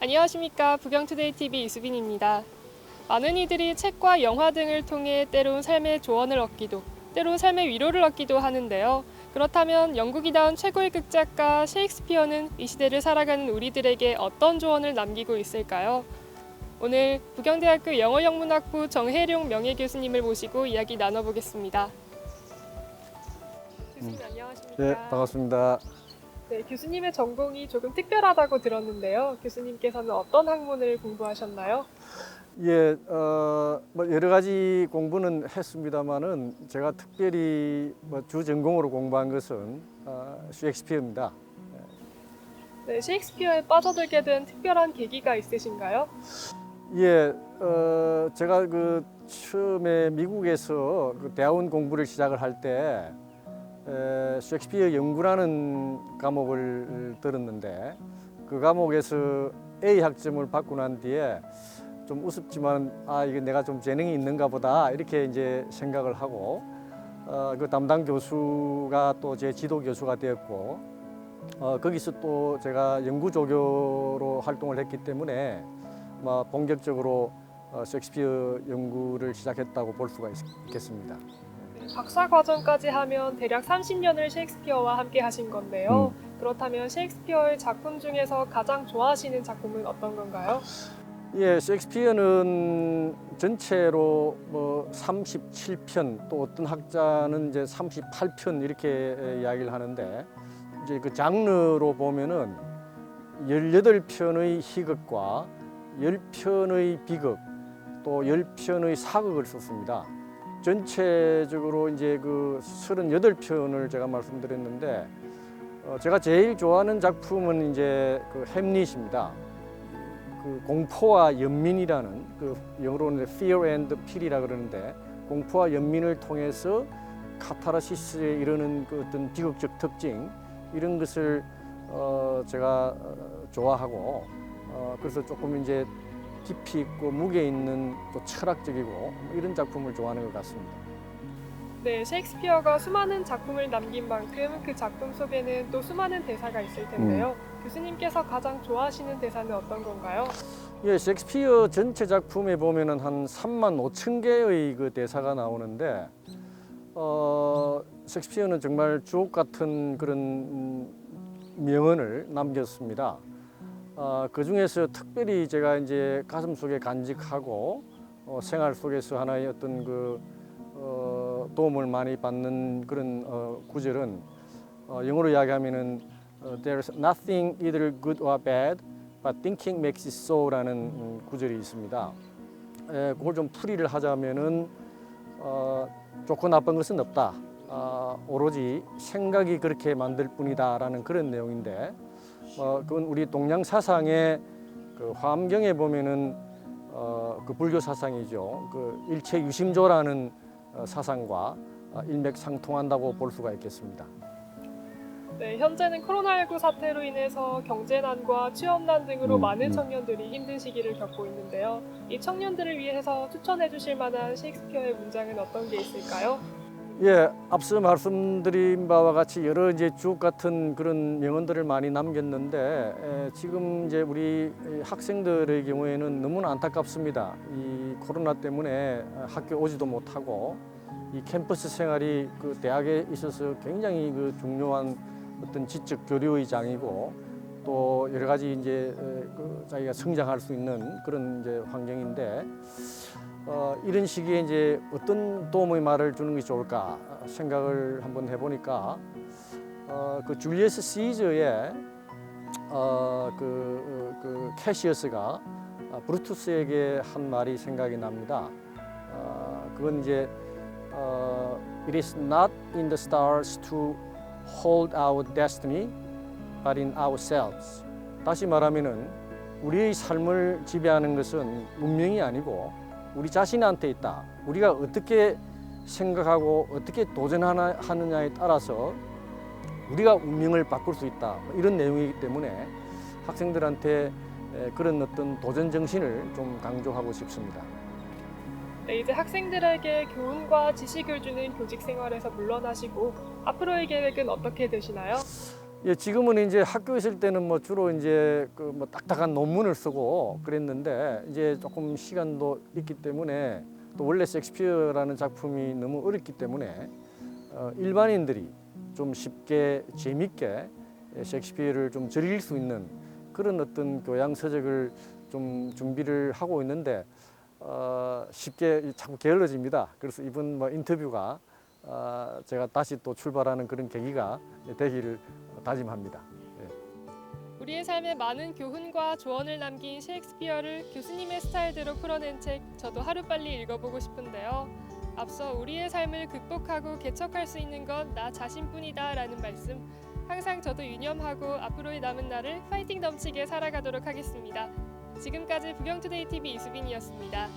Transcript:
안녕하십니까 부경투데이 TV 이수빈입니다. 많은 이들이 책과 영화 등을 통해 때론 삶의 조언을 얻기도, 때론 삶의 위로를 얻기도 하는데요. 그렇다면 영국이다운 최고의 극작가 셰익스피어는 이 시대를 살아가는 우리들에게 어떤 조언을 남기고 있을까요? 오늘 부경대학교 영어영문학부 정혜룡 명예교수님을 모시고 이야기 나눠보겠습니다. 교수님 안녕하십니까? 네, 반갑습니다. 네, 교수님의 전공이 조금 특별하다고 들었는데요. 교수님께서는 어떤 학문을 공부하셨나요? 예, 어, 뭐 여러 가지 공부는 했습니다만은 제가 특별히 뭐 주 전공으로 공부한 것은 어, 셰익스피어입니다. 네, 셰익스피어에 빠져들게 된 특별한 계기가 있으신가요? 예, 어, 제가 그 처음에 미국에서 그 대학원 공부를 시작을 할때 에, 셰익스피어 연구라는 과목을 들었는데 그 과목에서 A 학점을 받고 난 뒤에 좀 우습지만 아 이게 내가 좀 재능이 있는가 보다 이렇게 이제 생각을 하고 어, 그 담당 교수가 또 제 지도 교수가 되었고 어, 거기서 또 제가 연구 조교로 활동을 했기 때문에 뭐 본격적으로 어, 셰익스피어 연구를 시작했다고 볼 수가 있, 있겠습니다. 네, 박사 과정까지 하면 대략 30년을 셰익스피어와 함께 하신 건데요. 그렇다면 셰익스피어의 작품 중에서 가장 좋아하시는 작품은 어떤 건가요? 예, 셰익스피어는 전체로 뭐 37편 또 어떤 학자는 이제 38편 이렇게 이야기를 하는데 이제 그 장르로 보면은 18편의 희극과 10편의 비극 또 10편의 사극을 썼습니다. 전체적으로 이제 그 38편을 제가 말씀드렸는데 어, 제가 제일 좋아하는 작품은 이제 그 햄릿입니다. 그 공포와 연민이라는 그 영어로는 fear and pite라 그러는데 공포와 연민을 통해서 카타르시스에 이르는 그 어떤 비극적 특징 이런 것을 어 제가 어, 좋아하고 어 그래서 조금 이제 깊이 있고 무게 있는 또 철학적이고 뭐 이런 작품을 좋아하는 것 같습니다. 네, 셰익스피어가 수많은 작품을 남긴 만큼 그 작품 속에는 또 수많은 대사가 있을 텐데요. 교수님께서 가장 좋아하시는 대사는 어떤 건가요? 예, 셰익스피어 전체 작품에 보면은 한 3만 5천 개의 그 대사가 나오는데 어, 셰익스피어는 정말 주옥 같은 그런 음, 명언을 남겼습니다. 어, 그 중에서 특별히 제가 이제 가슴 속에 간직하고 어, 생활 속에서 하나의 어떤 그 어, 도움을 많이 받는 그런 어, 구절은 어, 영어로 이야기하면은 어, There's nothing either good or bad but thinking makes it so라는 음, 구절이 있습니다. 에, 그걸 좀 풀이를 하자면은 어, 좋고 나쁜 것은 없다. 아, 오로지 생각이 그렇게 만들 뿐이다라는 그런 내용인데 어, 그건 우리 동양 사상의 그 화엄경에 보면은 어, 그 불교 사상이죠. 그 일체 유심조라는 어, 사상과 어, 일맥상통한다고 볼 수가 있겠습니다. 네, 현재는 코로나19 사태로 인해서 경제난과 취업난 등으로 음, 많은 음. 청년들이 힘든 시기를 겪고 있는데요. 이 청년들을 위해서 추천해 주실 만한 셰익스피어의 문장은 어떤 게 있을까요? 예, 앞서 말씀드린 바와 같이 여러 이제 주옥 같은 그런 명언들을 많이 남겼는데 에, 지금 이제 우리 학생들의 경우에는 너무나 안타깝습니다. 이 코로나 때문에 학교 오지도 못하고 이 캠퍼스 생활이 그 대학에 있어서 굉장히 그 중요한 어떤 지적 교류의 장이고 또 여러 가지 이제 에, 그 자기가 성장할 수 있는 그런 이제 환경인데 어, 이런 시기에 이제 어떤 도움의 말을 주는 게 좋을까 생각을 한번 해보니까 어, 그 줄리어스 시저의 어, 그, 어, 그 캐시어스가 아, 브루투스에게 한 말이 생각이 납니다. 어, 그건 이제 어, It is not in the stars to hold our destiny, but in ourselves. 다시 말하면은 우리의 삶을 지배하는 것은 운명이 아니고 우리 자신한테 있다. 우리가 어떻게 생각하고 어떻게 도전하나 하느냐에 따라서 우리가 운명을 바꿀 수 있다. 뭐 이런 내용이기 때문에 학생들한테 에, 그런 어떤 도전 정신을 좀 강조하고 싶습니다. 네, 이제 학생들에게 교훈과 지식을 주는 교직 생활에서 물러나시고 앞으로의 계획은 어떻게 되시나요? 예, 지금은 이제 학교 있을 때는 뭐 주로 이제 그 뭐 딱딱한 논문을 쓰고 그랬는데 이제 조금 시간도 있기 때문에 또 원래 섹스피어라는 작품이 너무 어렵기 때문에 어, 일반인들이 좀 쉽게 재밌게 섹스피어를 좀 즐길 수 있는 그런 어떤 교양 서적을 좀 준비를 하고 있는데 어, 쉽게 자꾸 게을러집니다. 그래서 이번 뭐 인터뷰가 어, 제가 다시 또 출발하는 그런 계기가 되기를 다짐합니다. 우리의 삶에 많은 교훈과 조언을 남긴 셰익스피어를 교수님의 스타일대로 풀어낸 책 저도 하루빨리 읽어보고 싶은데요. 앞서 우리의 삶을 극복하고 개척할 수 있는 건 나 자신뿐이다 라는 말씀 항상 저도 유념하고 앞으로의 남은 날을 파이팅 넘치게 살아가도록 하겠습니다. 지금까지 부경투데이 TV 이수빈이었습니다.